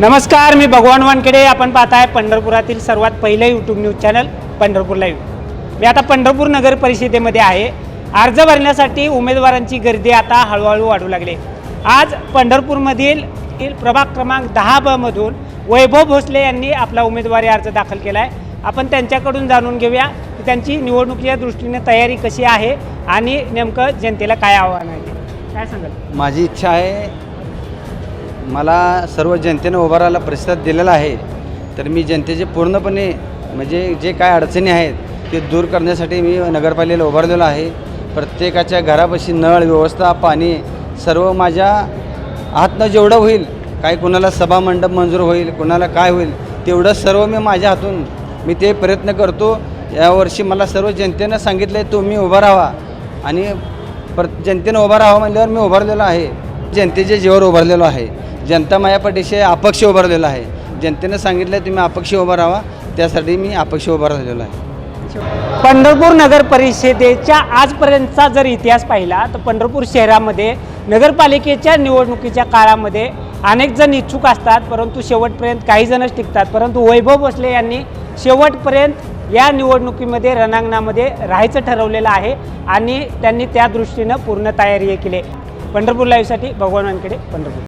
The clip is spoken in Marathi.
नमस्कार मी भगवान वानखेडे. आपण पाहताय पंढरपुरातील सर्वात पहिलं YouTube news channel Pandharpur live मी आता पंढरपूर नगर परिषदेमध्ये आहे. अर्ज भरण्यासाठी उमेदवारांची गर्दी आता हळूहळू वाढू लागली. आज पंढरपूरमधील प्रभाग क्रमांक दहा बमधून वैभव भोसले यांनी आपला उमेदवारी अर्ज दाखल केला आहे आपण त्यांच्याकडून जाणून घेऊया की त्यांची निवडणुकीच्या दृष्टीने तयारी कशी आहे आणि नेमकं जनतेला काय आव्हान आहे. काय सांगाल? माझी इच्छा आहे मला सर्व जनतेनं उभा राहायला प्रतिसाद दिलेला आहे. तर मी जनतेचे पूर्णपणे म्हणजे जे काय अडचणी आहेत ते दूर करण्यासाठी मी नगरपालिकेला उभारलेलो आहे. प्रत्येकाच्या घरापाशी नळ व्यवस्था पाणी सर्व माझ्या हातनं जेवढं होईल काय कुणाला सभामंडप मंजूर होईल कुणाला काय होईल तेवढं सर्व मी माझ्या हातून मी ते प्रयत्न करतो. यावर्षी मला सर्व जनतेनं सांगितलं आहे तुम्ही उभा राहा. आणि पर जनतेनं उभा राहावं म्हणल्यावर मी उभारलेलो आहे. जनतेच्या जीवावर उभारलेलो आहे. जनता माझ्या पाठीशी अपक्ष उभारलेला आहे. जनतेनं सांगितलं तुम्ही अपक्ष उभा राहा. त्यासाठी मी अपक्ष उभा राहिलेलो आहे. पंढरपूर नगर परिषदेच्या आजपर्यंतचा जर इतिहास पाहिला तर पंढरपूर शहरामध्ये नगरपालिकेच्या निवडणुकीच्या काळामध्ये अनेक जण इच्छुक असतात परंतु शेवटपर्यंत काही जणच टिकतात. परंतु वैभव भोसले यांनी शेवटपर्यंत या निवडणुकीमध्ये रणांगणामध्ये राहायचं ठरवलेलं आहे आणि त्यांनी त्या दृष्टीनं पूर्ण तयारी केली. पंढरपूर लाईव्हसाठी भगवान वानखेडे पंढरपूर.